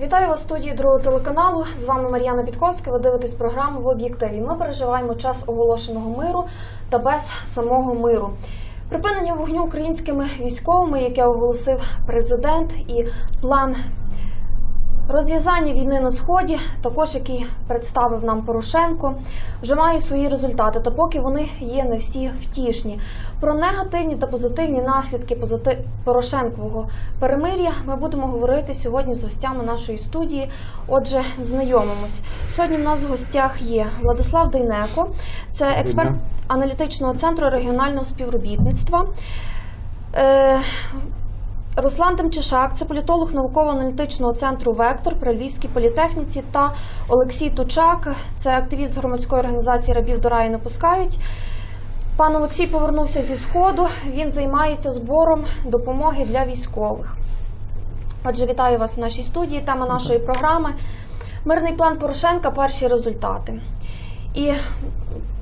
Вітаю вас в студії другого телеканалу. З вами Мар'яна Підковська. Ви дивитесь програму в об'єктиві. Ми переживаємо час оголошеного миру та без самого миру. Припинення вогню українськими військовими, яке оголосив президент, і план розв'язання війни на сході, також який представив нам Порошенко, вже має свої результати. Та поки вони є не всі втішні. Про негативні та позитивні наслідки позити... Порошенкового перемир'я ми будемо говорити сьогодні з гостями нашої студії. Отже, знайомимось. Сьогодні в нас в гостях є Владислав Дейнеко, це експерт аналітичного центру регіонального співробітництва. Е, Руслан Тимчишак, це політолог науково-аналітичного центру Вектор при Львівській політехніці та Олексій Тучак, це активіст громадської організації Рабів до раю не пускають. Пан Олексій повернувся зі сходу. Він займається збором допомоги для військових. Отже, вітаю вас в нашій студії. Тема нашої програми Мирний план Порошенка. Перші результати. І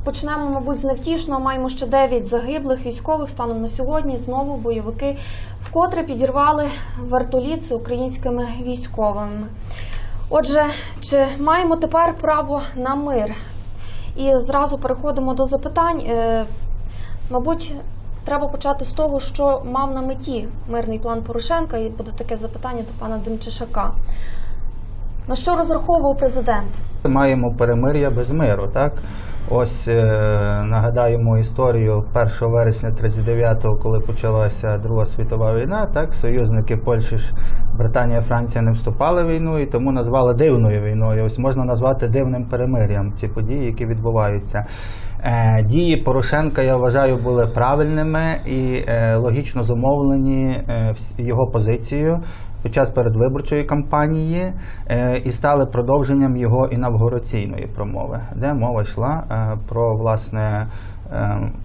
почнемо, мабуть, з невтішного. Маємо ще 9 загиблих військових станом на сьогодні. Знову бойовики вкотре підірвали вертоліт з українськими військовими. Отже, чи маємо тепер право на мир? І зразу переходимо до запитань. Е, Мабуть, треба почати з того, що мав на меті мирний план Порошенка, і буде таке запитання до пана Демчишака. На що розраховував президент? Маємо перемир'я без миру, так? Ось е, нагадаємо історію 1 вересня 39-го, коли почалася Друга світова війна, так союзники Польщі, Британія, Франція не вступали в війну і тому назвали дивною війною. Ось можна назвати дивним перемир'ям ці події, які відбуваються. Е, дії Порошенка, я вважаю, були правильними і е, логічно зумовлені е, його позицією під час передвиборчої кампанії і стали продовженням його інавгураційної промови, де мова йшла про власне.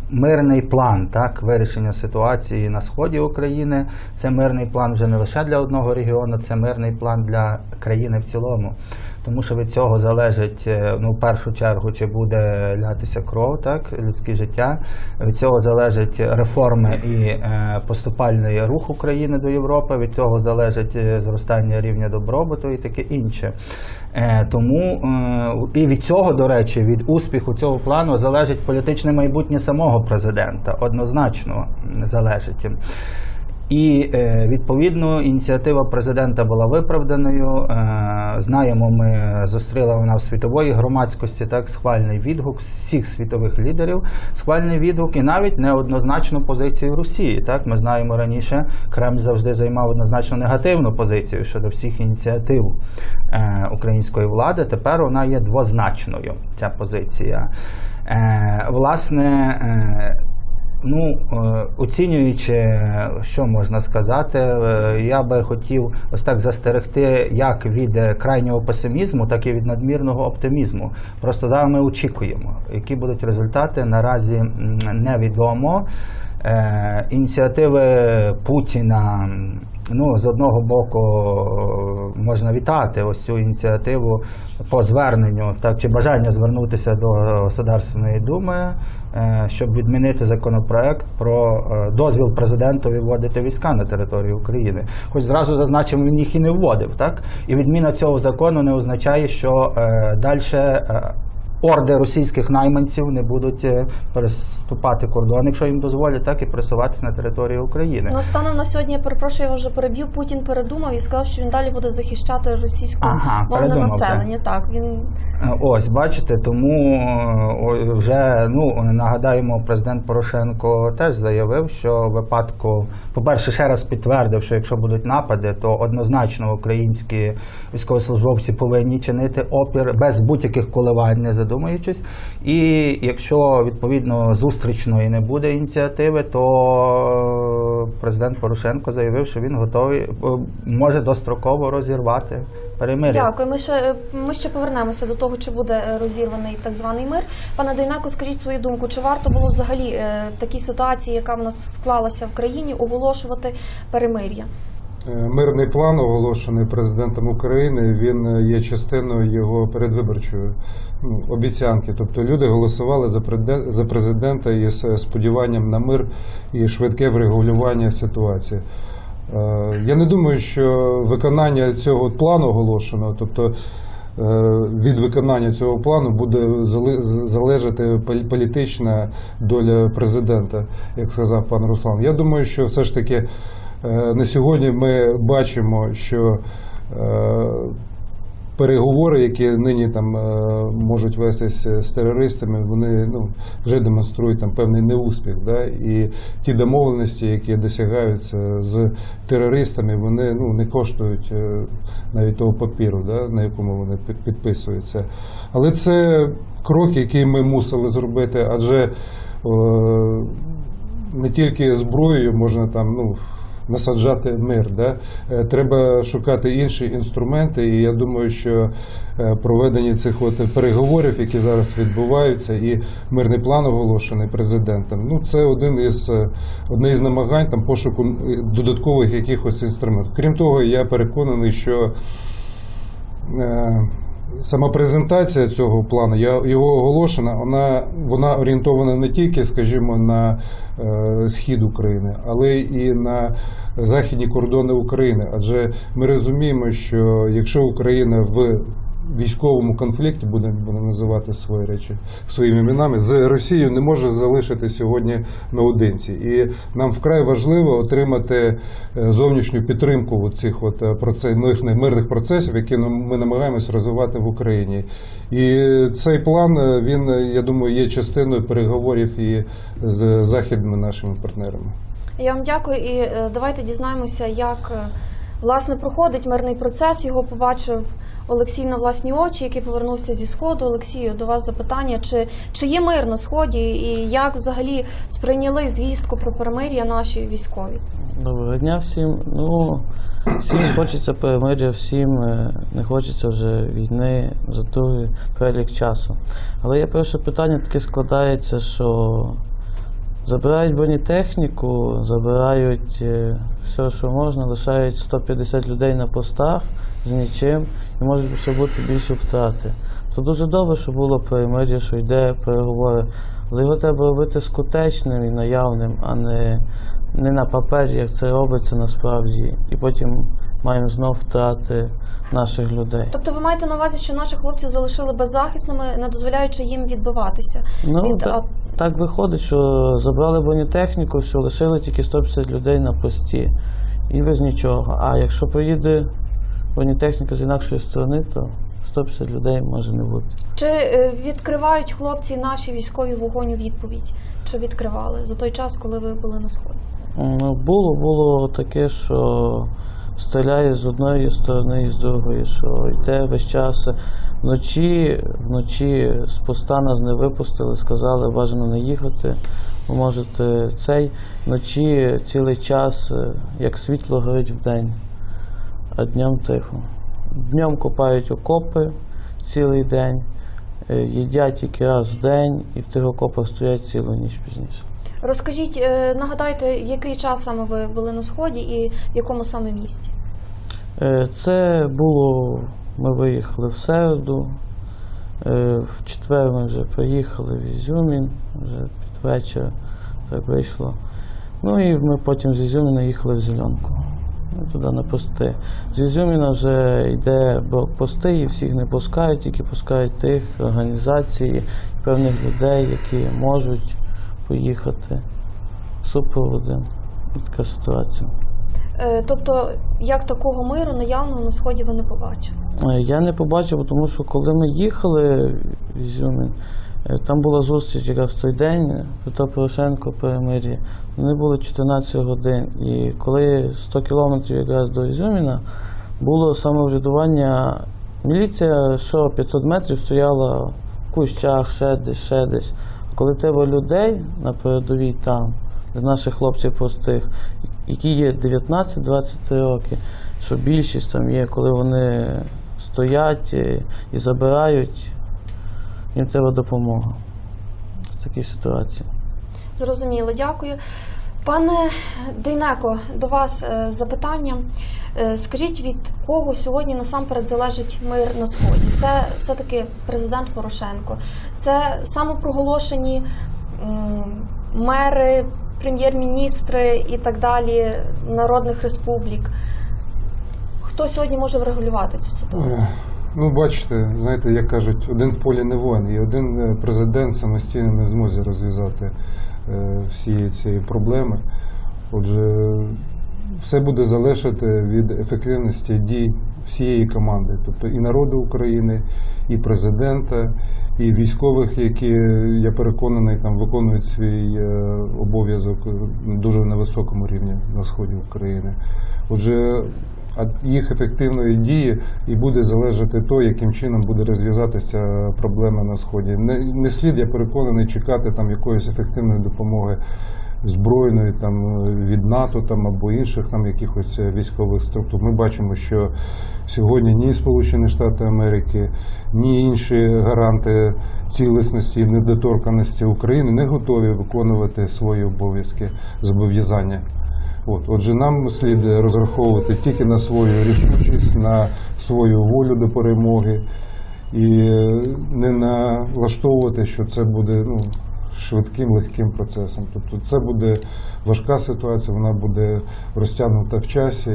Мирний план так вирішення ситуації на сході України. Це мирний план вже не лише для одного регіону, це мирний план для країни в цілому. Тому що від цього залежить е, ну, в першу чергу, чи буде лятися кров, так людське життя. Від цього залежать реформи і е, поступальний рух України до Європи. Від цього залежить е, зростання рівня добробуту і таке інше. Тому і від цього, до речі, від успіху цього плану залежить політичне майбутнє самого президента. Однозначно залежить. І е, відповідно ініціатива президента була виправданою. Е, знаємо, ми зустріла вона в світової громадськості так схвальний відгук всіх світових лідерів, схвальний відгук і навіть неоднозначну позицію Росії. Так ми знаємо раніше, Кремль завжди займав однозначно негативну позицію щодо всіх ініціатив е, української влади. Тепер вона є двозначною. Ця позиція. Власне. Ну, е, оцінюючи, що можна сказати, е, я би хотів ось так застерегти як від е, крайнього песимізму, так і від надмірного оптимізму. Просто зараз ми очікуємо, які будуть результати. Наразі невідомо. Ініціативи Путіна. Ну, з одного боку, можна вітати ось цю ініціативу по зверненню, так чи бажання звернутися до Государственної думи, е, щоб відмінити законопроект про е, дозвіл президентові вводити війська на територію України. Хоч зразу зазначимо, він їх і не вводив, так? І відміна цього закону не означає, що е, далі. Орди російських найманців не будуть е, переступати кордон, якщо їм дозволять, так і пересуватися на територію України. Ну, станом на сьогодні, я перепрошую, я вже переб'ю. Путін передумав і сказав, що він далі буде захищати російське Ага, мовне населення. Так він Е, Ось, бачите, тому е, вже ну нагадаємо, президент Порошенко теж заявив, що в випадку, по-перше, ще раз підтвердив, що якщо будуть напади, то однозначно українські військовослужбовці повинні чинити опір без будь-яких коливань, не задумуючись. І якщо відповідно зустрічної не буде ініціативи, то президент Порошенко заявив, що він готовий е, може достроково розірвати перемир'я. дякую. Ми ще ми ще повернемося до того, чи буде е, розірваний так званий мир. Пане Дейнако, скажіть свою думку, чи варто було взагалі е, в такій ситуації, яка в нас склалася в країні, оголошувати перемир'я? Е, Мирний план, оголошений президентом України, він е, є частиною його передвиборчої ну, обіцянки. Тобто люди голосували за президен- за президента із е, сподіванням на мир і швидке врегулювання ситуації. Я не думаю, що виконання цього плану оголошеного, тобто від виконання цього плану буде залежати політична доля президента, як сказав пан Руслан. Я думаю, що все ж таки на сьогодні ми бачимо, що е, переговори, які нині там е, можуть вестися з терористами, вони ну, вже демонструють там певний неуспіх. Да? І ті домовленості, які досягаються з терористами, вони ну, не коштують е, навіть того папіру, да? на якому вони підписуються. Але це крок, який ми мусили зробити, адже е, не тільки зброєю можна там ну, насаджати мир. Да? Е, Треба шукати інші інструменти, і я думаю, що е, проведення цих от переговорів, які зараз відбуваються, і мирний план оголошений президентом, ну це один із е, одне із намагань там пошуку додаткових якихось інструментів. Крім того, я переконаний, що Сама презентація цього плану, я- його оголошена, вона, вона орієнтована не тільки, скажімо, на е, схід України, але і на західні кордони України. Адже ми розуміємо, що якщо Україна в військовому конфлікті, будемо називати свої речі своїми іменами, з Росією не може залишити сьогодні наодинці. І нам вкрай важливо отримати е, зовнішню підтримку цих от е, проце- мирних, мирних процесів, які ми намагаємось розвивати в Україні. І цей план е, він, я думаю, є частиною переговорів і з західними нашими партнерами. Я вам дякую і давайте дізнаємося, як власне проходить мирний процес. Його побачив Олексій на власні очі, який повернувся зі сходу. Олексію, до вас запитання: чи, чи є мир на сході, і як взагалі сприйняли звістку про перемир'я наші військові? Доброго дня всім. Ну, всім хочеться перемир'я, всім е, не хочеться вже війни за довгий перелік часу. Але є перше питання таке складається, що забирають бронетехніку, забирають е, все, що можна, лишають 150 людей на постах з нічим і можуть ще бути більше втрати. То дуже добре, що було перемир'я, що йде переговори, але його треба робити скутечним і наявним, а не, не на папері, як це робиться насправді. І потім маємо знов втрати наших людей. Тобто, ви маєте на увазі, що наші хлопці залишили беззахисними, не дозволяючи їм відбиватися Ну, від так, так виходить, що забрали бронетехніку, все, лишили тільки 150 людей на пості і без нічого. А якщо приїде бронетехніка з інакшої сторони, то 150 людей може не бути. Чи е, відкривають хлопці наші військові вогонь у відповідь? Чи відкривали за той час, коли ви були на сході? Ну, було, було таке, що стріляє з одної сторони і з другої, що йде весь час. Вночі, вночі з поста нас не випустили, сказали, бажано не їхати. Ви можете цей вночі цілий час, е, як світло горить вдень, а днем тихо. Днем копають окопи цілий день, е, їдять тільки раз в день і в тих окопах стоять цілу ніч пізніше. Розкажіть, е, нагадайте, який час саме ви були на сході і в якому саме місті? Е, Це було, ми виїхали в середу, е, в четвер ми вже приїхали в Ізюмін, вже під вечір так вийшло. Ну і ми потім з Ізюміна їхали в Зеленку. Ну, туди на пости. З Ізюміна вже йде блокпости і всіх не пускають, тільки пускають тих організацій, певних людей, які можуть поїхати супроводом. Така ситуація. Е, Тобто, як такого миру наявного на сході ви не побачили? Е, Я не побачив, тому що коли ми їхали в Ізюмін, там була зустріч якраз в той день, Петро Порошенко перемир'я. Вони були 14 годин. І коли 100 кілометрів якраз до Ізюміна, було самоврядування. Міліція, що 500 метрів стояла в кущах, ще десь, ще десь. Коли треба людей на передовій там, для наших хлопців простих, які є 19-20 років, що більшість там є, коли вони стоять і, і забирають, їм треба допомога в такій ситуації. Зрозуміло, дякую. Пане Дейнеко, до вас е, запитання. Е, Скажіть, від кого сьогодні насамперед залежить мир на сході? Це все-таки президент Порошенко, це самопроголошені мери, прем'єр-міністри і так далі народних республік. Хто сьогодні може врегулювати цю ситуацію? Ну, бачите, знаєте, як кажуть, один в полі не воїн, і один е, президент самостійно не в змозі розв'язати е, всієї цієї проблеми. Отже, все буде залежати від ефективності дій всієї команди, тобто і народу України, і президента, і військових, які я переконаний там виконують свій е, обов'язок дуже на високому рівні на сході України. Отже, від їх ефективної дії і буде залежати то, яким чином буде розв'язатися проблема на сході. Не, не слід, я переконаний, чекати там якоїсь ефективної допомоги збройної там від НАТО там або інших там якихось е, військових структур. Ми бачимо, що сьогодні ні Сполучені Штати Америки, ні інші гаранти цілісності і недоторканості України не готові виконувати свої обов'язки зобов'язання. От, отже, нам слід розраховувати тільки на свою рішучість, на свою волю до перемоги і е, не налаштовувати, що це буде ну, швидким, легким процесом. Тобто це буде важка ситуація, вона буде розтягнута в часі,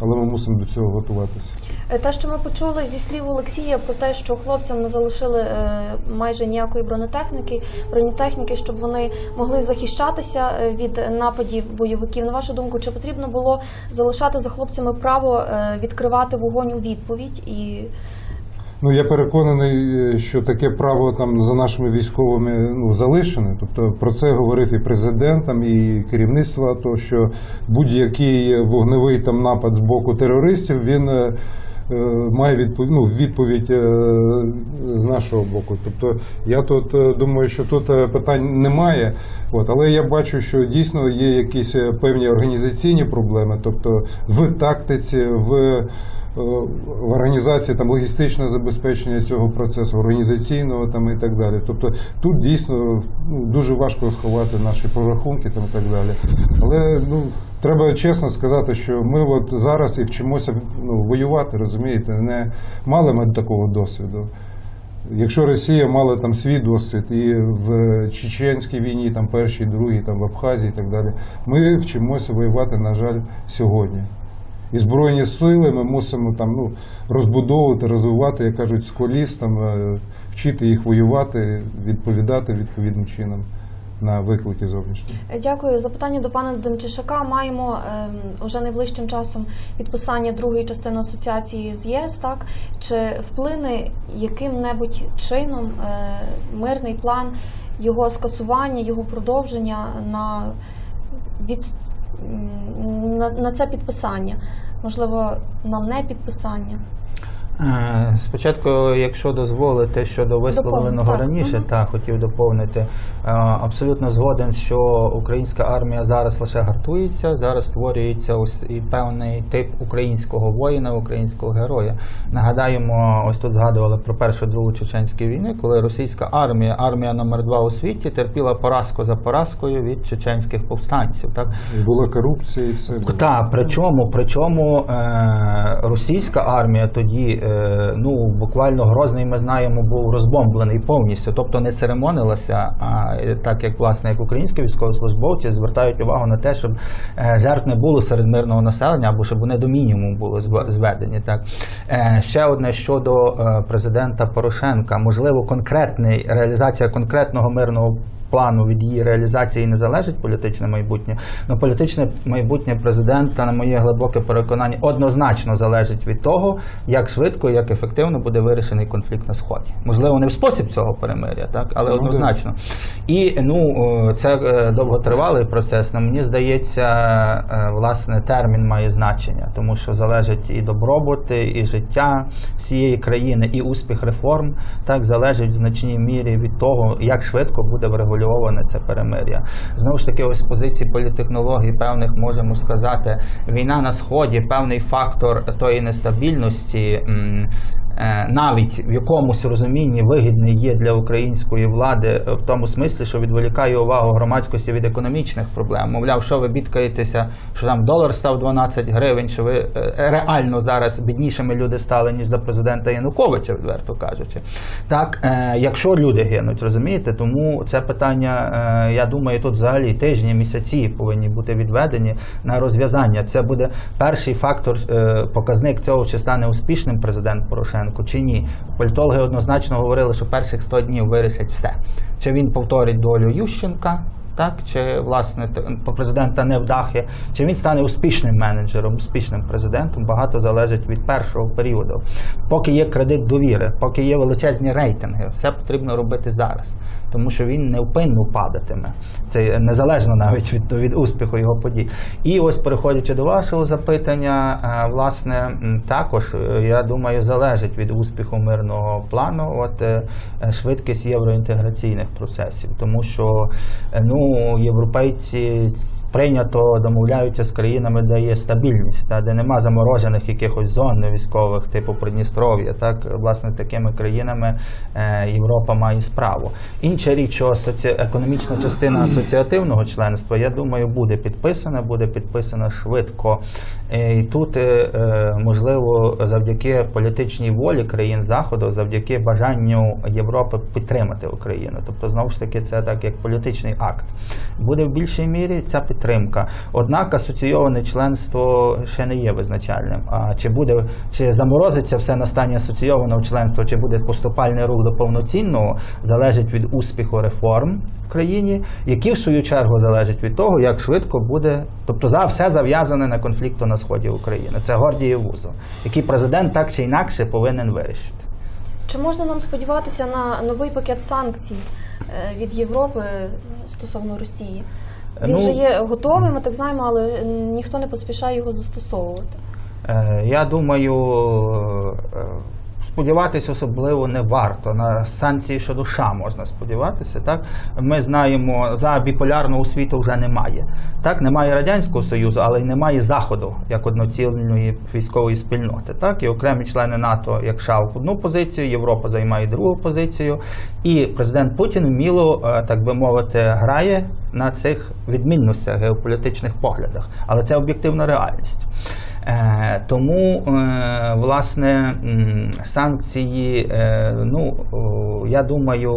але ми мусимо до цього готуватися. Е, Те, що ми почули зі слів Олексія про те, що хлопцям не залишили е, майже ніякої бронетехніки, бронетехніки, щоб вони могли захищатися е, від нападів бойовиків. На вашу думку, чи потрібно було залишати за хлопцями право відкривати вогонь у відповідь і Ну я переконаний, е, що таке право там за нашими військовими ну залишене. Тобто про це говорив і президент, там, і керівництво то що будь-який вогневий там напад з боку терористів він. Е, Має відповідь, ну, відповідь е, з нашого боку. Тобто я тут е, думаю, що тут питань немає. От, але я бачу, що дійсно є якісь певні організаційні проблеми, тобто в тактиці, в в організації там логістичного забезпечення цього процесу, організаційного там і так далі. Тобто тут дійсно ну, дуже важко сховати наші прорахунки там і так далі. Але ну треба чесно сказати, що ми от зараз і вчимося ну, воювати, розумієте, не мали ми такого досвіду. Якщо Росія мала там свій досвід і в Чеченській війні, там першій, другій, там в Абхазії і так далі, ми вчимося воювати, на жаль, сьогодні. І збройні сили ми мусимо там ну розбудовувати, розвивати, як кажуть, з коліс, там е, вчити їх воювати, відповідати відповідним чином на виклики зовнішні. Е, Дякую. Запитання до пана Демчишака. Маємо ем, уже найближчим часом підписання другої частини асоціації з ЄС. Так чи вплине яким-небудь чином е, мирний план його скасування, його продовження на від на, на це підписання? Можливо, на не підписання? Спочатку, якщо дозволите щодо висловленого так. раніше, Мгм. та хотів доповнити. Е, Абсолютно згоден, що українська армія зараз лише гартується, зараз створюється ось і певний тип українського воїна, українського героя. Нагадаємо, ось тут згадували про першу другу чеченську війни, коли російська армія, армія номер два у світі, терпіла поразку за поразкою від чеченських повстанців. Так І була корупція і все. так, причому, причому е, російська армія тоді, ну буквально Грозний, ми знаємо, був розбомблений повністю, тобто не церемонилася. А е, так як власне як українські військовослужбовці звертають увагу на те, щоб е, жертв не було серед мирного населення, або щоб вони до мінімуму були зведені. Так е, ще одне щодо е, президента Порошенка, можливо, конкретний реалізація конкретного мирного плану від її реалізації не залежить політичне майбутнє. Ну, політичне майбутнє президента, на моє глибоке переконання, однозначно залежить від того, як швидко і як ефективно буде вирішений конфлікт на сході. Можливо, не в спосіб цього перемиря, так але Ну, однозначно. І ну це е, довготривалий процес. але мені здається, е, власне, термін має значення, тому що залежить і добробут, і життя всієї країни, і успіх реформ так залежить в значній мірі від того, як швидко буде врегульоване це перемир'я. Знову ж таки, ось з позиції політехнологій певних можемо сказати, війна на сході, певний фактор тої нестабільності. Е, навіть в якомусь розумінні вигідний є для української влади е, в тому смислі, що відволікає увагу громадськості від економічних проблем. Мовляв, що ви бідкаєтеся, що там долар став 12 гривень, що ви е, реально зараз біднішими люди стали ніж за президента Януковича, відверто кажучи. Так, якщо люди гинуть, розумієте, тому це питання, я думаю, тут взагалі тижні, місяці повинні бути відведені на розв'язання. Це буде перший фактор, показник цього, чи стане успішним президент Порошенко, чи ні. Політологи однозначно говорили, що перших 100 днів вирішать все. Чи він повторить долю Ющенка, так, чи власне по президента невдахи, чи він стане успішним менеджером, успішним президентом, багато залежить від першого періоду. Поки є кредит довіри, поки є величезні рейтинги, все потрібно робити зараз, тому що він невпинно падатиме. Це незалежно навіть від, від успіху його подій. І ось переходячи до вашого запитання, е, власне, також е, я думаю, залежить від успіху мирного плану, от е, швидкість євроінтеграційних процесів, тому що е, ну європейці прийнято домовляються з країнами, де є стабільність, та де нема заморожених якихось зон військових, типу Придністров'я. Так, власне, з такими країнами е, Європа має справу. Інша річ, що економічна частина асоціативного членства, я думаю, буде підписана, буде підписана швидко. Е, І тут, е, можливо, завдяки політичній волі країн Заходу, завдяки бажанню Європи підтримати Україну. Тобто, знову ж таки, це так як політичний акт. Буде в більшій мірі ця підтримка. Однак асоційоване членство ще не є визначальним. А чи буде чи заморозиться все на стані асоційованого членства, чи буде поступальний рух до повноцінного, залежить від успіху реформ в країні, які в свою чергу залежать від того, як швидко буде, тобто за все зав'язане на конфлікту на сході України. Це Гордієв вузол, який президент так чи інакше повинен вирішити. Чи можна нам сподіватися на новий пакет санкцій е, від Європи стосовно Росії? Він Ну, вже є готовий, ми так знаємо, але ніхто не поспішає його застосовувати. Е, Я думаю, е, сподіватися особливо не варто. На санкції щодо США можна сподіватися. Так ми знаємо, за біполярного світу вже немає. Так, немає радянського союзу, але й немає заходу як одноцільної військової спільноти. Так, і окремі члени НАТО, як США, в одну позицію, Європа займає другу позицію. І президент Путін вміло, е, так би мовити, грає на цих відмінностях геополітичних поглядах, але це об'єктивна реальність. Е, тому, е, власне, санкції, е, ну, я думаю,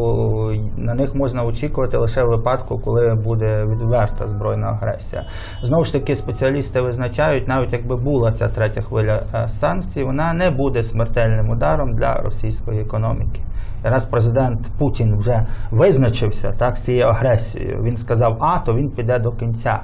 на них можна очікувати лише в випадку, коли буде відверта збройна агресія. Знову ж таки, спеціалісти визначають, навіть якби була ця третя хвиля санкцій, вона не буде смертельним ударом для російської економіки. Раз президент Путін вже визначився так з цією агресією, він сказав А, то він піде до кінця.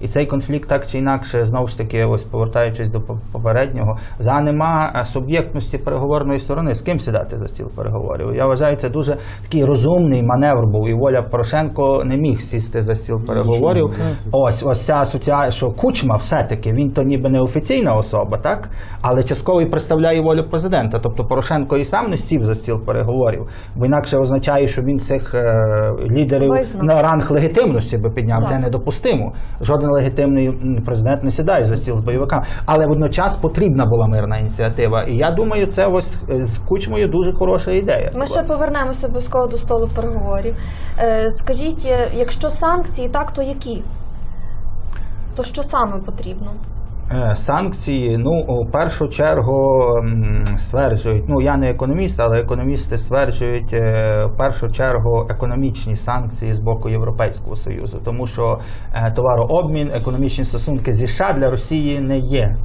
І цей конфлікт так чи інакше, знову ж таки, ось повертаючись до попереднього, за нема е, суб'єктності переговорної сторони, з ким сідати за стіл переговорів. Я вважаю, це дуже такий розумний маневр був. І воля Порошенко не міг сісти за стіл переговорів. Ось ось ця асоціація, що Кучма все-таки він то ніби не офіційна особа, так але частково і представляє волю президента. Тобто Порошенко і сам не сів за стіл переговорів, бо інакше означає, що він цих е, лідерів Визнав. на ранг легітимності би підняв. Так. Це недопустимо. Жоден легітимний президент не сідає за стіл з бойовиками. Але водночас потрібна була мирна ініціатива. І я думаю, це ось е, з кучмою дуже хороша ідея. Ми ще повернемося обов'язково до столу переговорів. Е, Скажіть, е, якщо санкції, так то які? То що саме потрібно? Е, Санкції, ну, у першу чергу стверджують, ну я не економіст, але економісти стверджують е, в першу чергу економічні санкції з боку Європейського Союзу, тому що е, товарообмін, економічні стосунки зі США для Росії не є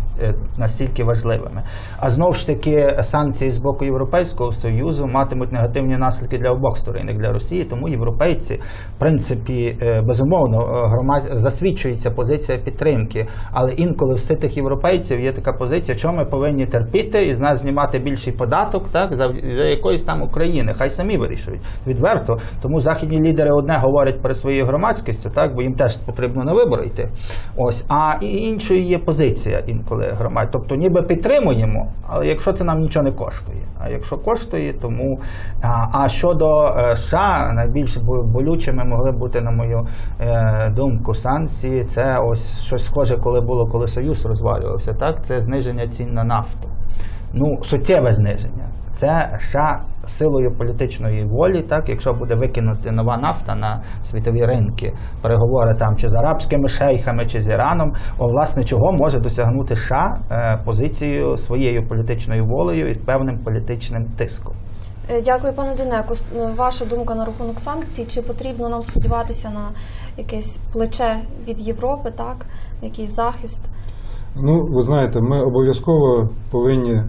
настільки важливими. А знову ж таки, санкції з боку Європейського Союзу матимуть негативні наслідки для обох сторон, як для Росії. Тому європейці, в принципі, е, безумовно, е, громад... засвідчується позиція підтримки, але інколи в ститих європейців є така позиція, що ми повинні терпіти і з нас знімати більший податок, так за якоїсь там України. Хай самі вирішують відверто. Тому західні лідери одне говорять перед своєю громадськістю, так бо їм теж потрібно на вибори йти. Ось а і іншою є позиція інколи громад. Тобто, ніби підтримуємо, але якщо це нам нічого не коштує. А якщо коштує, тому а, а щодо е, США, найбільш болючими могли бути, на мою е, думку, санкції. Це ось щось схоже, коли було, коли Союз розвалювався. Так, це зниження цін на нафту. Ну, суттєве зниження. Це США силою політичної волі, так, якщо буде викинути нова нафта на світові ринки, переговори там чи з арабськими шейхами, чи з Іраном, о, власне, чого може досягнути США е, позицією своєю політичною волею і певним політичним тиском. Е, Дякую, пане Денеко. С- е, Ваша думка на рахунок санкцій? Чи потрібно нам сподіватися на якесь плече від Європи, так? Якийсь захист? Ну, ви знаєте, ми обов'язково повинні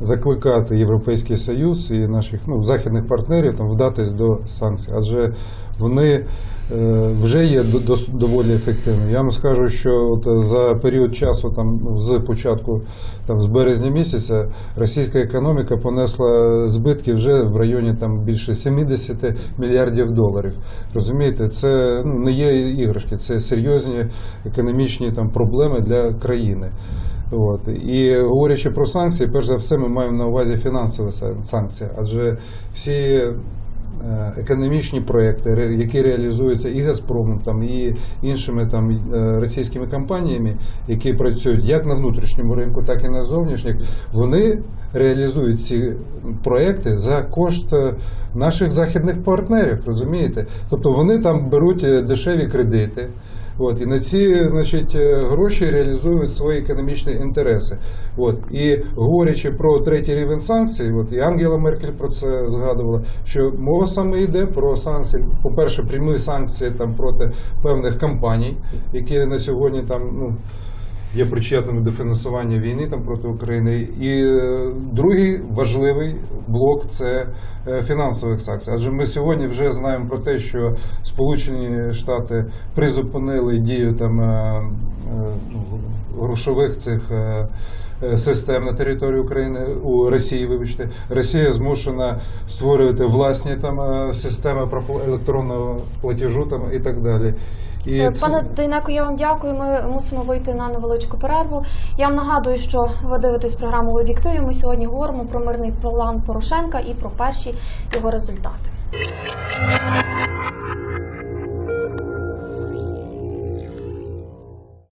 закликати Європейський Союз і наших ну, західних партнерів там вдатись до санкцій, адже вони е, вже є доволі ефективними. Я вам скажу, що от за період часу, там ну, з початку там з березня місяця, російська економіка понесла збитки вже в районі там більше 70 мільярдів доларів. Розумієте, це ну, не є іграшки, це серйозні економічні там проблеми для країни. От. І говорячи про санкції, перш за все, ми маємо на увазі фінансові сан- санкції, адже всі е, економічні проекти, які реалізуються і Газпромом, там, і іншими там, е, російськими компаніями, які працюють як на внутрішньому ринку, так і на зовнішніх, вони реалізують ці проекти за кошт е, наших західних партнерів, розумієте? Тобто вони там беруть дешеві кредити. От, і на ці значить, е, гроші реалізують свої економічні інтереси. От, і говорячи про третій рівень санкцій, от, і Ангела Меркель про це згадувала, що мова саме йде про санкції. По-перше, прямі санкції там, проти певних компаній, які на сьогодні там, ну, є причетними до фінансування війни там проти України. І е, другий важливий блок це е, фінансових санкцій. Адже ми сьогодні вже знаємо про те, що Сполучені Штати призупинили дію там е, грошових цих. Е, Систем на території України у Росії, вибачте, Росія змушена створювати власні там е, системи електронного платежу там і так далі. І Е, Пане Дейнеко, я вам дякую. Ми мусимо вийти на невеличку перерву. Я вам нагадую, що ви дивитесь програму об'єктиві. Ми сьогодні говоримо про мирний план Порошенка і про перші його результати.